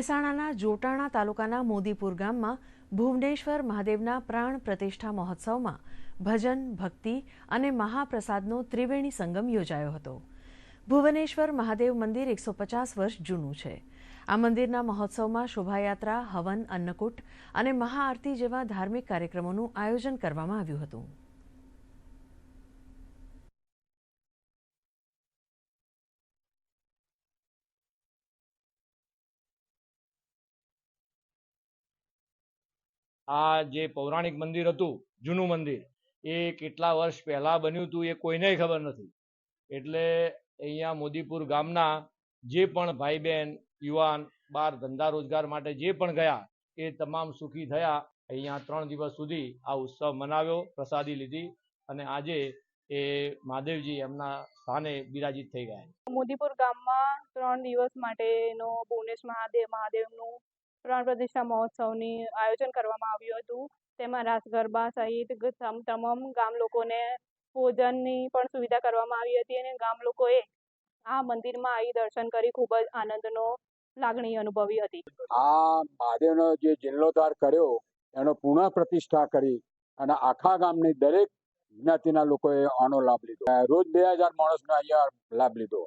મહેસાણાના જોટાણા તાલુકાના મોદીપુર ગામમાં ભુવનેશ્વર મહાદેવના પ્રાણ પ્રતિષ્ઠા મહોત્સવમાં ભજન, ભક્તિ અને મહાપ્રસાદનો ત્રિવેણી સંગમ યોજાયો હતો. ભુવનેશ્વર મહાદેવ મંદિર એકસો પચાસ વર્ષ જૂનું છે. આ મંદિરના મહોત્સવમાં શોભાયાત્રા, હવન, અન્નકૂટ અને મહાઆરતી જેવા ધાર્મિક કાર્યક્રમોનું આયોજન કરવામાં આવ્યું હતું. આ જે પૌરાણિક મંદિર હતું, જૂનું મંદિર, એ કેટલા વર્ષ પહેલા બન્યું હતું એ કોઈને ખબર નથી. એટલે અહીંયા મોદીપુર ગામના જે પણ ભાઈ બહેન યુવાન, બાર ધંધા રોજગાર માટે જે પણ ગયા, એ તમામ સુખી થયા. અહીંયા ત્રણ દિવસ સુધી આ ઉત્સવ મનાવ્યો, પ્રસાદી લીધી અને આજે એ મહાદેવજી એમના સ્થાને બિરાજિત થઈ ગયા મોદીપુર ગામમાં ત્રણ દિવસ માટેનો ભુવનેશ મહાદેવ મહાદેવનું પ્રાણ પ્રતિષ્ઠા મહોત્સવની આયોજન કરવામાં આવ્યું હતું. તેમાં રાસ, ગરબા સહિત તમામ ગામ લોકોને ભોજનની પણ સુવિધા કરવામાં આવી હતી અને ગામ લોકોએ આ મંદિરમાં આવી દર્શન કરી ખૂબ જ આનંદનો લાગણી અનુભવી હતી. આ મહાદેવનો જે જિલ્લોદ્વાર કર્યો, એનો પુનઃ પ્રતિષ્ઠા કરી અને આખા ગામની દરેક જ્ઞાતિના લોકોએ આનો લાભ લીધો. રોજ બે હજાર માણસનો અહીંયા લાભ લીધો.